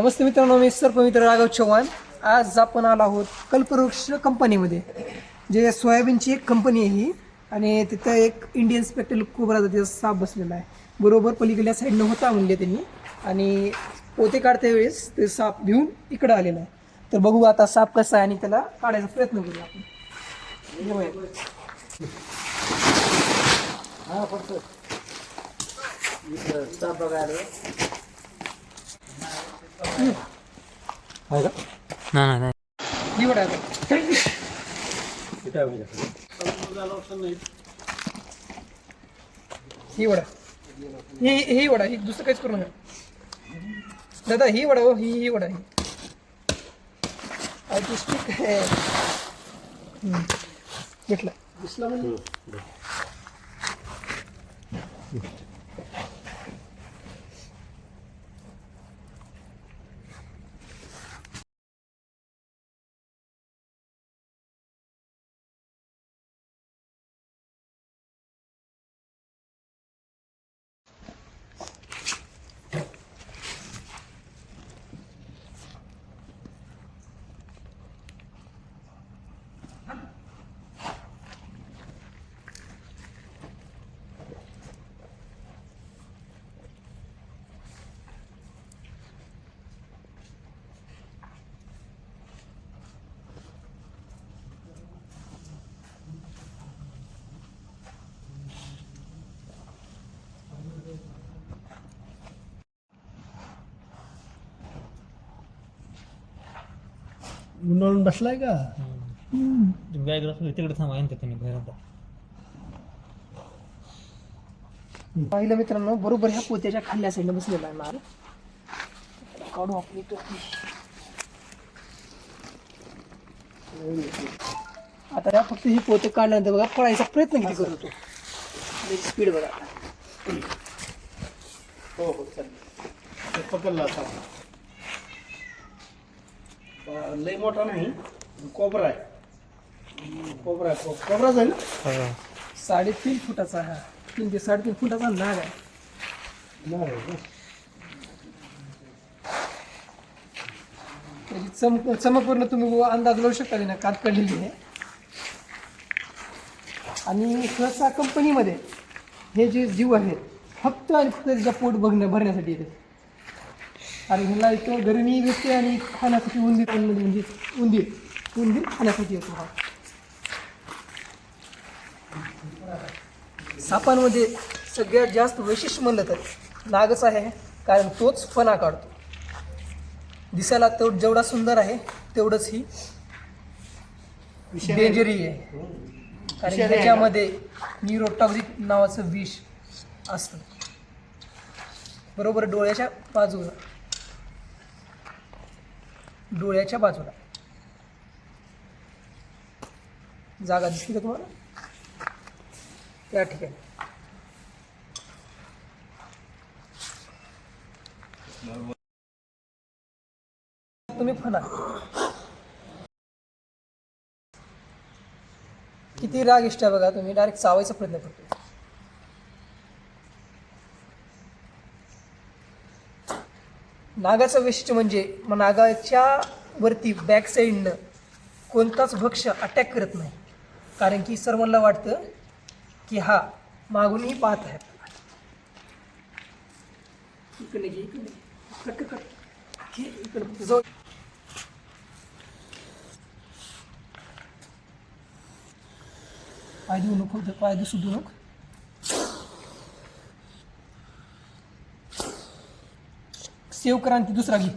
नमस्ते मित्रांनो मी सर्पमित्र राघव चव्हाण. आज आपण आलो आहोत कल्पवृक्ष कंपनीमध्ये जे सोयाबीनची एक कंपनी आहे ही. आणि तिथं एक इंडियन स्पेक्टल कोबरा जातीचा साप बसलेला आहे. बरोबर पलीकडल्या साईडनं होता म्हणले त्यांनी. आणि पोते काढत्या वेळेस ते साप घेऊन इकडं आलेला आहे. तर बघू आता साप कसा आहे आणि त्याला काढायचा प्रयत्न करू आपण. हा फक्त. साप बघायला. आहे का? नाही नाही निवडा ही वडा. ही ही वडा. ही दुसरं काहीच करू नका. दादा ही वडा हो. ही ही वडा ही आर्टिस्टिक आहे. हम्म. भेटला उन्हाळून बसलाय का? बॅग असलं तिकडे थांबा आणते तुम्ही घरात पाहिलं मित्रांनो बरोबर ह्या पोत्याच्या खाल्ल्या साईडला बसलेला आहे माल. काढू आपली टोपी आता या फक्त ही पोते काढल्यानंतर बघा पळायचा प्रयत्न किती करतो स्पीड बघा आता. हो हो चालेल. पकडला असा लय मोठा नाही कोबरा आहे. कोबरा आहे को- कोबराच आहे ना साडेतीन फुटाचा हा. तीन ते साडेतीन फुटाचा नाग आहे. नाही का? त्याची चम चमकवरनं तुम्ही अंदाज लावू शकता ना कात काढलेली आहे. आणि सहसा कंपनीमध्ये हे जे जीव आहेत फक्त आणि फक्त त्याच्या पोट बघणं भरण्यासाठी येते आणि ह्याला इथं गरमी भेटते आणि खाण्यासाठी उंदीर म्हणजे उंदीर उंदीर खाण्यासाठी येतो हा. सापांमध्ये सगळ्यात जास्त वैशिष्ट्य म्हणलं तर नागच आहे कारण तोच फणा काढतो. दिसायला तो जेवढा सुंदर आहे तेवढंच ही डेंजरी आहे. कारण त्याच्यामध्ये न्यूरोटॉक्सिक नावाचं विष असतं. बरोबर डोळ्याच्या बाजूला. डोळ्याच्या बाजूला. जागा दिसली का तुम्हाला? त्या ठिकाणी. तुम्ही फणा किती राग इष्ट आहे बघा तुम्ही डायरेक्ट चावायचा प्रयत्न करतो नागाचं वैशिष्ट्य म्हणजे मग नागाच्या वरती बॅक साईडनं कोणताच भक्ष अटॅक करत नाही. कारण की सर्वांना वाटतं की हा मागूनही पाहत आहे इकडे घे इकडे घे. कट कट कट घे इकडे जाऊ पाय देऊ नको पाय दिसू देऊ नको. सेव करा आणि ती दुसरा घे.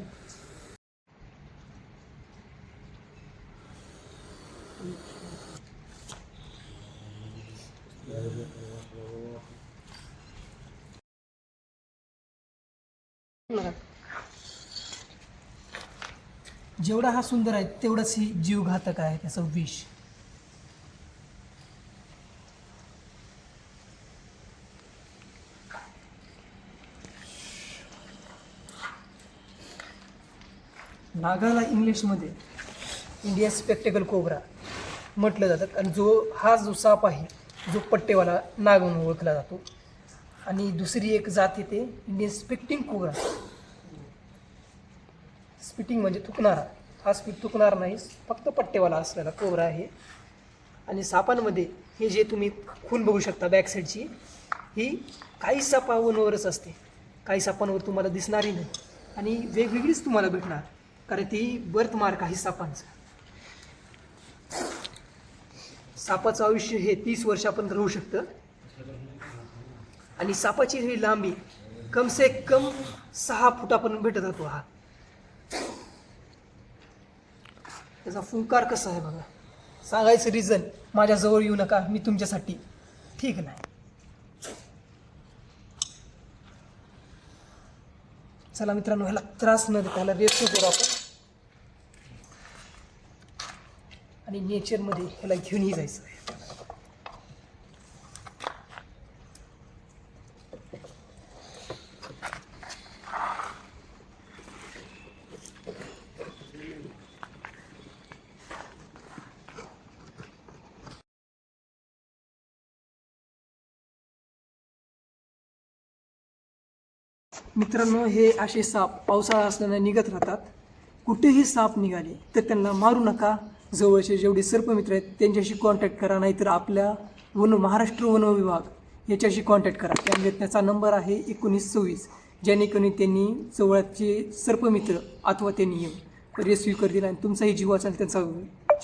जेवढा हा सुंदर आहे तेवढंच ही जीवघातक आहे त्याचं विष. नागाला इंग्लिशमध्ये इंडियन स्पेक्टेकल कोबरा म्हटलं जातं. आणि जो हा जो साप आहे जो पट्टेवाला नाग म्हणून ओळखला जातो. आणि दुसरी एक जात येते इंडियन स्पेक्टिंग कोबरा स्पिटिंग म्हणजे थुकणारा. हा स्पीट थुकणार नाही फक्त पट्टेवाला असलेला कोबरा आहे. आणि सापांमध्ये हे जे तुम्ही खून बघू शकता बॅक साईडची ही काही सापांवरच असते. काही सापांवर तुम्हाला दिसणारही नाही. आणि वेगवेगळीच तुम्हाला भेटणार. कारण ती बर्थ मार्क आहे सापांचा. सापाचं आयुष्य हे तीस वर्षापर्यंत राहू शकतं. आणि सापाची ही लांबी कम से कम सहा फुटापर्यंत भेटत राहतो हा. त्याचा फुंकार कसा आहे बघा. सांगायचं रिझन माझ्याजवळ येऊ नका मी तुमच्यासाठी. ठीक नाही. चला मित्रांनो ह्याला त्रास न देता ह्याला रेस्ट करू आपण. आणि नेचरमध्ये ह्याला घेऊनही जायचं. आहे मित्रांनो हे असे साप पावसाळा असल्याने निघत राहतात. कुठेही साप निघाले तर त्यांना मारू नका. जवळचे जेवढे सर्पमित्र आहेत त्यांच्याशी कॉन्टॅक्ट करा नाहीतर आपल्या वन महाराष्ट्र वन विभाग याच्याशी कॉन्टॅक्ट करा. त्यामुळे त्याचा नंबर आहे एकोणीस सव्वीस जेणेकरून त्यांनी जवळचे सर्पमित्र अथवा त्यांनी येऊन रेस्क्यू करतील आणि तुमचाही जीव वाचेल त्यांचा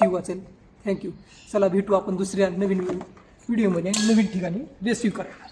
जीव वाचेल. थँक्यू चला भेटू आपण दुसऱ्या नवीन व्हिडिओमध्ये. नवीन ठिकाणी. रेस्क्यू करायला